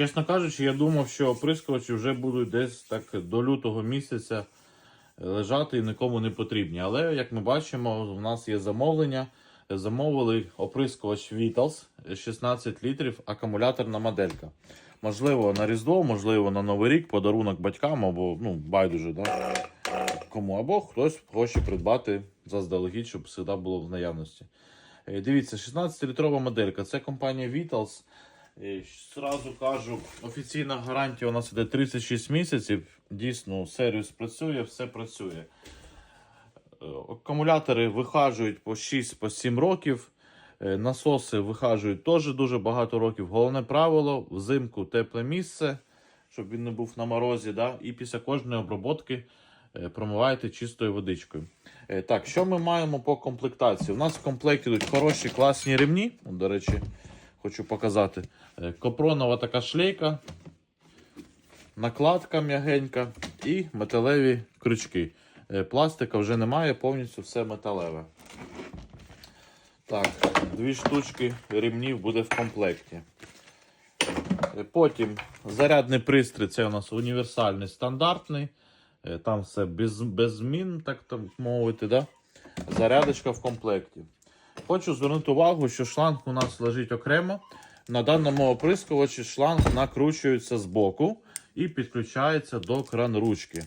Чесно кажучи, я думав, що оприскувачі вже будуть десь так до лютого місяця лежати і нікому не потрібні. Але як ми бачимо, у нас є замовлення. Замовили оприскувач Vitals 16 літрів, акумуляторна моделька. Можливо, на Різдво, можливо, на Новий рік, подарунок батькам або ну, байдуже, да? кому, або хтось хоче придбати заздалегідь, щоб завжди було в наявності. Е, Дивіться, 16-літрова моделька. Це компанія Vitals. Зразу кажу, офіційна гарантія у нас іде 36 місяців. Дійсно, сервіс працює, все працює. Е, Акумулятори вихажують по 6-7 років. Е, Насоси вихажують теж дуже багато років. Головне правило: взимку тепле місце, щоб він не був на морозі. Да? І після кожної оброботки е, промиваєте чистою водичкою. Так, що ми маємо по комплектації? У нас в комплекті йдуть хороші класні ремні. До речі, хочу показати. Е, Копронова така шлейка, накладка м'ягенька і металеві крючки. Е, Пластика вже немає, повністю все металеве. Так, дві штучки ремнів буде в комплекті. Е, Потім зарядний пристрій це у нас універсальний стандартний. Там все без, без змін, так там мовити. Да? Зарядочка в комплекті. Хочу звернути увагу, що шланг у нас лежить окремо. На даному оприскувачі шланг накручується з боку і підключається до кран-ручки.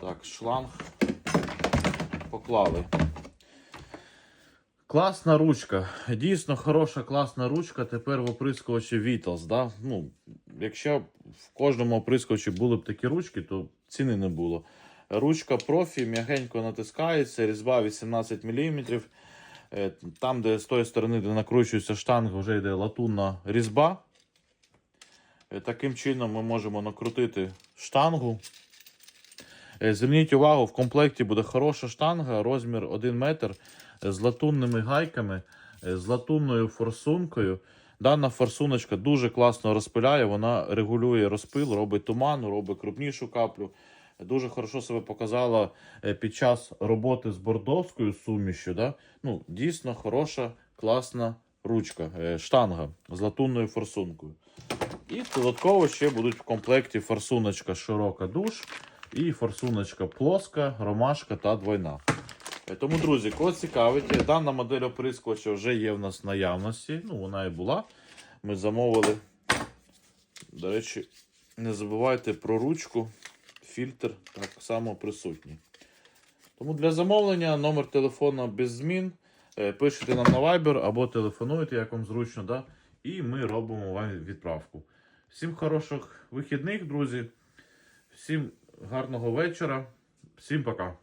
Так, шланг поклали. Класна ручка. Дійсно хороша, класна ручка. Тепер в оприскувачі Vitals. Да? Ну, якщо в кожному оприскувачі були б такі ручки, то ціни не було. Ручка профі м'ягенько натискається, різьба 18 мм. Е, Там, де з тої сторони, де накручується штанга, вже йде латунна різьба. Е, Таким чином ми можемо накрутити штангу. Е, Зверніть увагу, в комплекті буде хороша штанга, розмір 1 метр з латунними гайками, з латунною форсункою. Дана форсуночка дуже класно розпиляє, вона регулює розпил, робить туман, робить крупнішу каплю. Дуже хорошо себе показала е, під час роботи з бордовською сумішю. Да? Ну, дійсно хороша, класна ручка, е, штанга з латунною форсункою. І додатково ще будуть в комплекті форсуночка широка душ і форсуночка плоска, ромашка та двойна. Е, Тому, друзі, кого цікавить, дана модель оприскувача вже є в нас наявності. Ну, вона і була. Ми замовили. До речі, не забувайте про ручку, фільтр так само присутній. Тому для замовлення номер телефону без змін. Е, Пишете нам на Viber або телефонуйте, як вам зручно, да? і ми робимо вам відправку. Всім хороших вихідних, друзі. Всім гарного вечора. Всім пока.